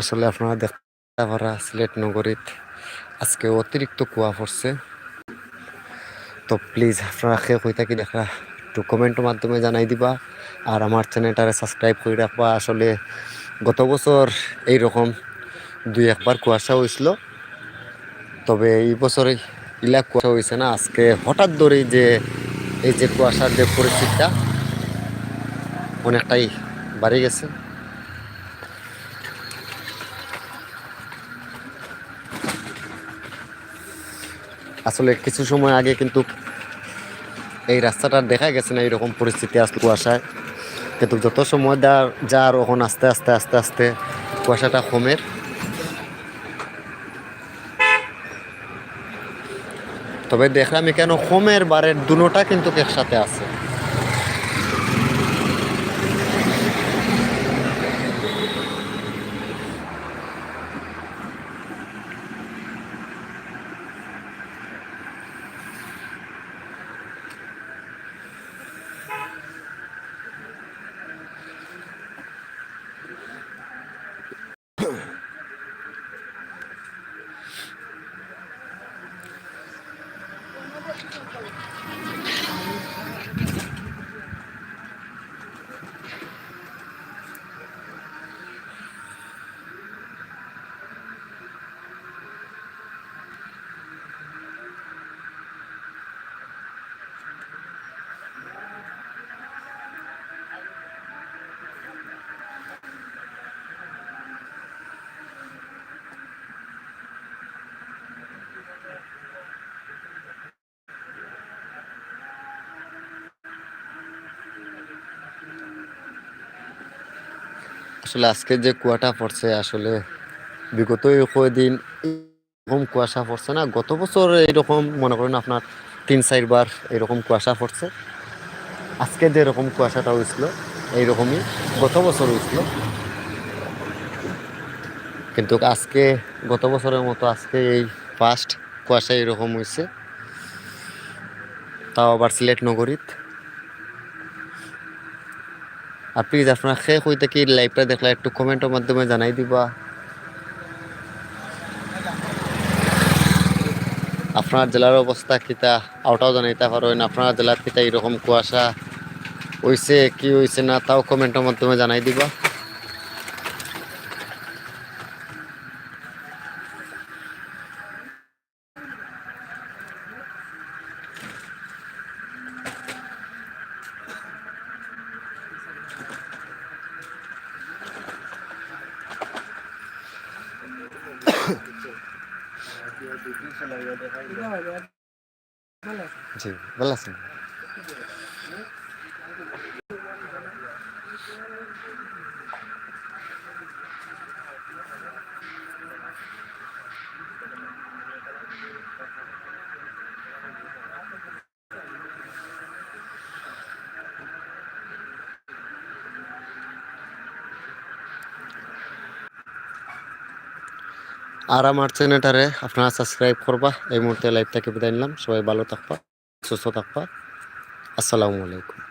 আসলে আপনারা দেখতে পারা সিলেট নগরীত আজকে অতিরিক্ত কুয়া পড়ছে। তো প্লিজ আপনারা খেয়ে কই থাকি দেখা, একটু কমেন্টের মাধ্যমে জানাই দিবা। আর আমার চ্যানেলটারে সাবস্ক্রাইব করে রাখবা। আসলে গত বছর এই রকম দুই একবার কুয়াশা হয়েছিল। তবে এই বছরে ইলা কুয়াশা হয়েছে না, আজকে হঠাৎ ধরেই যে এই যে কুয়াশার যে পরিস্থিতিটা অনেকটাই বাড়ে গেছে। আসলে কিছু সময় আগে কিন্তু এই রাস্তাটা দেখা গেছে না এরকম পরিস্থিতি আসলো কুয়াশায়। কিন্তু যত সময় দেওয়ার যার ওখান আস্তে আস্তে আস্তে আস্তে কুয়াশাটা কমের তবে দেখলাম এখানে হোমের বারের দুটা কিন্তু একসাথে আছে। আসলে আজকে যে কুয়াটা পড়ছে, আসলে বিগত এই কয়দিন এরকম কুয়াশা পড়ছে না। গত বছর এরকম, মনে করেন আপনার তিন চারবার এরকম কুয়াশা পড়ছে। আজকে যে এরকম কুয়াশাটা হয়েছিল এইরকমই গত বছর হয়েছিল কিন্তু আজকে, গত বছরের মতো আজকে এই ফার্স্ট কুয়াশা এরকম হয়েছে তাও আবার সিলেট নগরীত। আর প্লিজ আপনারা খেয়ে হইতে কি লাইভটা দেখলে একটু কমেন্টের মাধ্যমে জানাই দিবা। আপনার জেলার অবস্থা কিতা? আওটাও জানাইতে পারেন আপনার জেলার কিতা এরকম কুয়াশা? হইছে কি হইছে না, তাও কমেন্টের মাধ্যমে জানাই দিবা। জি ভালো আছেন আর আমার চ্যানেলটারে আপনারা সাবস্ক্রাইব করবা। এই মুহূর্তে লাইভ থেকে বিদায় নিলাম। সবাই ভালো থাকবা, সুস্থ থাকবা। আসসালামু আলাইকুম।